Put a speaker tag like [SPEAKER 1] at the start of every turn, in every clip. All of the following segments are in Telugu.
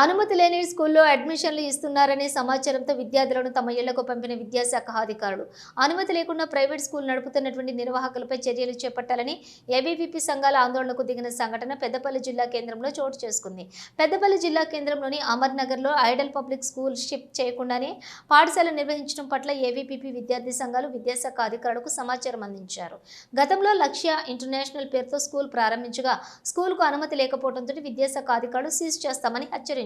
[SPEAKER 1] అనుమతి లేని స్కూల్లో అడ్మిషన్లు ఇస్తున్నారనే సమాచారంతో విద్యార్థులను తమ ఇళ్ళకు పంపిన విద్యాశాఖ అధికారులు. అనుమతి లేకుండా ప్రైవేట్ స్కూల్ నడుపుతున్నటువంటి నిర్వాహకులపై చర్యలు చేపట్టాలని ఏబీవీపీ సంఘాల ఆందోళనకు దిగిన సంఘటన పెద్దపల్లి జిల్లా కేంద్రంలో చోటు చేసుకుంది. పెద్దపల్లి జిల్లా కేంద్రంలోని అమర్నగర్లో ఐడల్ పబ్లిక్ స్కూల్ షిఫ్ట్ చేయకుండానే పాఠశాల నిర్వహించడం పట్ల ఏబీపీపీ విద్యార్థి సంఘాలు విద్యాశాఖ అధికారులకు సమాచారం అందించారు. గతంలో లక్ష్య ఇంటర్నేషనల్ పేరుతో స్కూల్ ప్రారంభించగా స్కూల్కు అనుమతి లేకపోవడంతో విద్యాశాఖ అధికారులు సీజ్ చేస్తామని హెచ్చరించారు.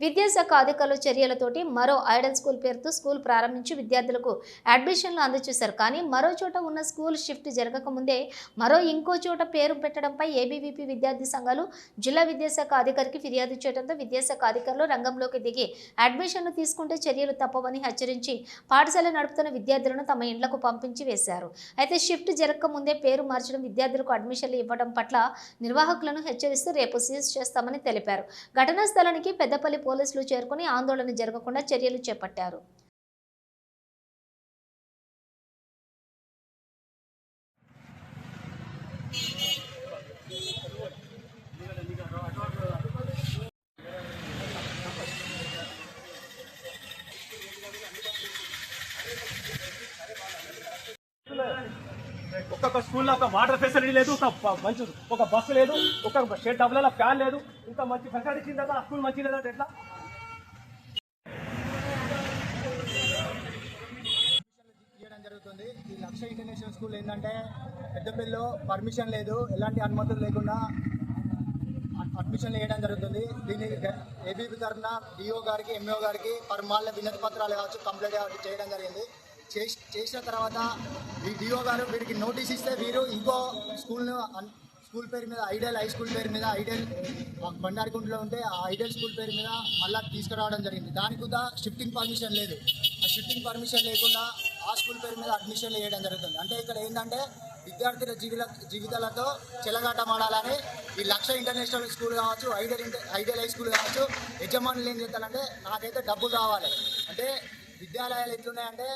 [SPEAKER 1] విద్యాశాఖ అధికారుల చర్యలతోటి మరో ఐడల్ స్కూల్ పేరుతో స్కూల్ ప్రారంభించి విద్యార్థులకు అడ్మిషన్లు అందజేశారు. కానీ మరో చోట ఉన్న స్కూల్ షిఫ్ట్ జరగకముందే మరో ఇంకో చోట పేరు పెట్టడంపై ఏబీవీపీ విద్యార్థి సంఘాలు జిల్లా విద్యాశాఖ అధికారికి ఫిర్యాదు చేయడంతో విద్యాశాఖ అధికారులు రంగంలోకి దిగి అడ్మిషన్లు తీసుకుంటే చర్యలు తప్పవని హెచ్చరించి పాఠశాల నడుపుతున్న విద్యార్థులను తమ ఇండ్లకు పంపించి వేశారు. అయితే షిఫ్ట్ జరగకముందే పేరు మార్చడం విద్యార్థులకు అడ్మిషన్లు ఇవ్వడం పట్ల నిర్వాహకులను హెచ్చరిస్తూ రేపు సీజ్ చేస్తామని తెలిపారు. ఘటనా స్థలానికి పెద్దపల్లి పోలీసులు చేరుకుని ఆందోళన జరగకుండా చర్యలు చేపట్టారు.
[SPEAKER 2] ఒక స్కూల్లో ఒక వాటర్ ఫెసిలిటీ లేదు ఒక మంచి ఒక బస్సు లేదు ఒక షెడ్ డబ్బుల ఫ్యాన్ లేదు. ఇంత మంచి ఫెసిలిటీ ఇచ్చిన తర్వాత ఆ స్కూల్ మంచి లేదంటే ఎట్లా?
[SPEAKER 3] చేయడం జరుగుతుంది. ఈ లక్ష ఇంటర్నేషనల్ స్కూల్ ఏంటంటే పెద్దపల్లిలో పర్మిషన్ లేదు ఎలాంటి అనుమతులు లేకుండా అడ్మిషన్ అడ్మిషన్లు వేయడం జరుగుతుంది. దీన్ని ఏబీపీ తరఫున డిఓ గారికి ఎంఓ గారికి పర్మాల వినతి పత్రాలు కావచ్చు కంప్లైంట్ చేయడం జరిగింది. చేసిన తర్వాత ఈ డిఓ గారు వీరికి నోటీస్ ఇస్తే వీరు ఇంకో స్కూల్ను అన్- స్కూల్ పేరు మీద ఐడల్ హై స్కూల్ పేరు మీద ఐడల్ బండారికుంటలో ఉంటే ఆ ఐడల్ స్కూల్ పేరు మీద మళ్ళీ తీసుకురావడం జరిగింది. దానికి కూడా షిఫ్టింగ్ పర్మిషన్ లేదు. ఆ షిఫ్టింగ్ పర్మిషన్ లేకుండా ఆ స్కూల్ పేరు మీద అడ్మిషన్లు వేయడం జరుగుతుంది. అంటే ఇక్కడ ఏంటంటే విద్యార్థుల జీవిత జీవితాలతో చెలగాటమాడాలని ఈ లక్ష ఇంటర్నేషనల్ స్కూల్ కావచ్చు ideal inter ideal high school కావచ్చు యజమానులు ఏం చేస్తారంటే నాకైతే డబ్బులు కావాలి. అంటే విద్యాలయాలు ఎట్లున్నాయంటే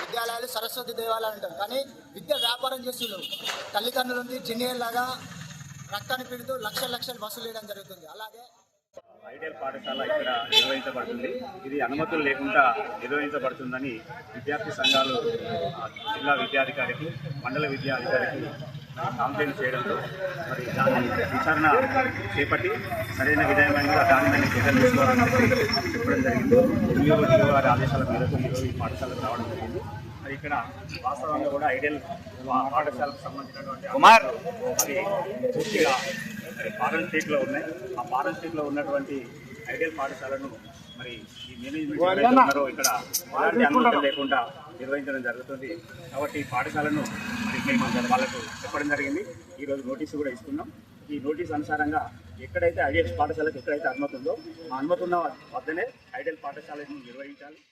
[SPEAKER 3] విద్యాలయాలు సరస్వతి దేవాలయాలు అంటారు. కానీ విద్య వ్యాపారం చేస్తున్నారు. తల్లిదండ్రుల ఉంది జెన్యున్ లాగా రక్తాన్ని పిడుతూ లక్షల లక్షలు వసూలు చేయడం జరుగుతుంది. అలాగే
[SPEAKER 4] ఐడియల్ పాఠశాల ఇక్కడ నిర్వహించబడుతుంది. ఇది అనుమతులు లేకుండా నిర్వహించబడుతుందని విద్యార్థి సంఘాలు జిల్లా విద్యాధికారికి మండల విద్యాధికారికి కంప్లైంట్ చేయడంతో మరి దాన్ని విచారణ చేపట్టి సరైన విధమైన దాని మీద చర్యలు తీసుకోవాలని చెప్పి చెప్పడం జరిగింది. డిఓ గారి ఆదేశాల మేరకు ఈరోజు ఈ పాఠశాలకు రావడం జరిగింది. మరి ఇక్కడ వాస్తవంగా కూడా ఐడియల్ పాఠశాలకు సంబంధించినటువంటి కుమార్! అది పూర్తిగా మరి ఫారెన్ స్టేట్లో ఉన్నాయి. ఆ ఫారెన్ స్టేట్లో ఉన్నటువంటి ఐడియల్ పాఠశాలను మరి ఈ మేనేజ్మెంట్ ఇక్కడ ఎలాంటి అనుమతి లేకుండా నిర్వహించడం జరుగుతుంది. కాబట్టి ఈ పాఠశాలను మరి మేము వాళ్ళకు చెప్పడం జరిగింది. ఈ రోజు నోటీసు కూడా ఇస్తున్నాం. ఈ నోటీస్ అనుసారంగా ఎక్కడైతే ఐడియల్ పాఠశాలకు ఎక్కడైతే అనుమతి ఉందో ఆ అనుమతి ఉన్న వద్దనే ఐడియల్ పాఠశాలను నిర్వహించాలి.